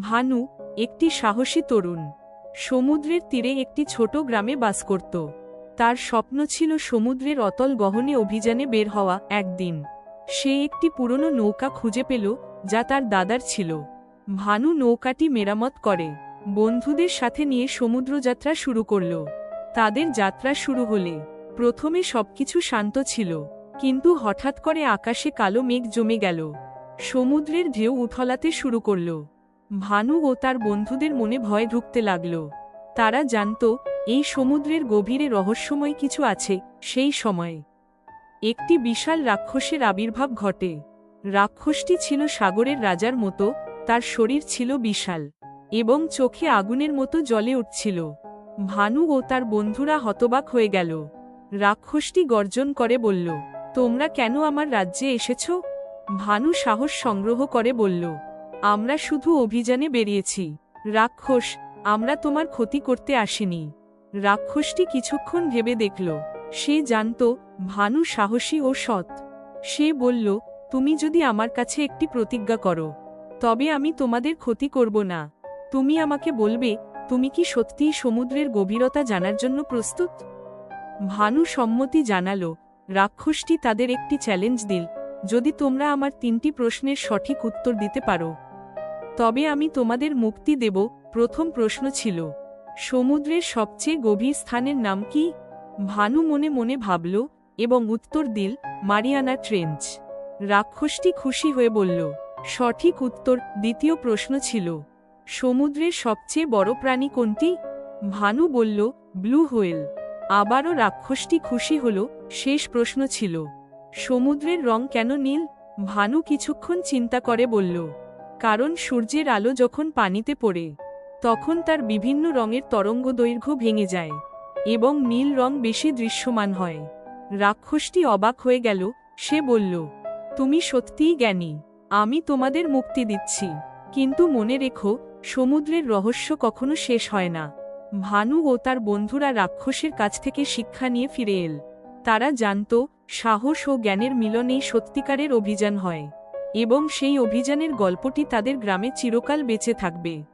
ভানু একটি সাহসী তরুণ। সমুদ্রের তীরে একটি ছোট গ্রামে বাস করত। তার স্বপ্ন ছিল সমুদ্রের অতল গহনে অভিযানে বের হওয়া একদিন। সে একটি পুরনো নৌকা খুঁজে পেল, যা তার দাদার ছিল। ভানু নৌকাটি মেরামত করে। বন্ধুদের সাথে নিয়ে সমুদ্রযাত্রা শুরু করল। তাদের যাত্রা শুরু হলে। প্রথমে সবকিছু শান্ত ছিল। কিন্তু হঠাৎ করে আকাশে কালো মেঘ জমে গেল। সমুদ্রের ঢেউ উঠলাতে শুরু করল। ভানু ও তার বন্ধুদের মনে ভয় ঢুকতে লাগল। তারা জানত, এই সমুদ্রের গভীরে রহস্যময় কিছু আছে, সেই সময়ে। একটি বিশাল রাক্ষসের আবির্ভাব ঘটে। রাক্ষসটি ছিল সাগরের রাজার মতো, তার শরীর ছিল বিশাল, এবং চোখে আগুনের মতো জলে উঠছিল। ভানু ও তার বন্ধুরা হতবাক হয়ে গেল। রাক্ষসটি গর্জন করে বলল, তোমরা কেন আমার রাজ্যে এসেছ? ভানু সাহস সংগ্রহ করে বলল আমরা শুধু অভিযানে বেরিয়েছি। রাক্ষস, আমরা তোমার ক্ষতি করতে আসিনি। রাক্ষসটি কিছুক্ষণ ভেবে দেখল। সে জানত, ভানু সাহসী ও সৎ। সে বলল, তুমি যদি আমার কাছে একটি প্রতিজ্ঞা করো, তবে আমি তোমাদের ক্ষতি করব না। তুমি আমাকে বলবে, তুমি কি সত্যিই সমুদ্রের গভীরতা জানার জন্য প্রস্তুত? ভানু সম্মতি জানালো, রাক্ষসটি তাদের একটি চ্যালেঞ্জ দিল। যদি তোমরা আমার তিনটি প্রশ্নের সঠিক উত্তর দিতে পারো তবে আমি তোমাদের মুক্তি দেব, প্রথম প্রশ্ন ছিল। সমুদ্রের সবচেয়ে গভীর স্থানের নাম কি? ভানু মনে মনে ভাবল এবং উত্তর দিল, মারিয়ানা ট্রেঞ্চ। রাক্ষসটি খুশি হয়ে বলল, সঠিক উত্তর, দ্বিতীয় প্রশ্ন ছিল, সমুদ্রের সবচেয়ে বড় প্রাণী কোনটি? ভানু বলল, ব্লু হোয়েল। আবারও রাক্ষসটি খুশি হল, শেষ প্রশ্ন ছিল, সমুদ্রের রং কেন নীল? ভানু কিছুক্ষণ চিন্তা করে বলল কারণ সূর্যের আলো যখন পানিতে পড়ে, তখন তার বিভিন্ন রঙের তরঙ্গ দৈর্ঘ্য ভেঙে যায় এবং নীল রং বেশি দৃশ্যমান হয়। রাক্ষসটি অবাক হয়ে গেল, সে বলল, তুমি সত্যিই জ্ঞানী, আমি তোমাদের মুক্তি দিচ্ছি। কিন্তু মনে রেখো, সমুদ্রের রহস্য কখনো শেষ হয় না। ভানু ও তার বন্ধুরা রাক্ষসের কাছ থেকে শিক্ষা নিয়ে ফিরে এল। তারা জানত, সাহস ও জ্ঞানের মিলনেই সত্যিকারের অভিযান হয়। এবং সেই অভিযানের গল্পটি তাদের গ্রামে চিরকাল বেঁচে থাকবে।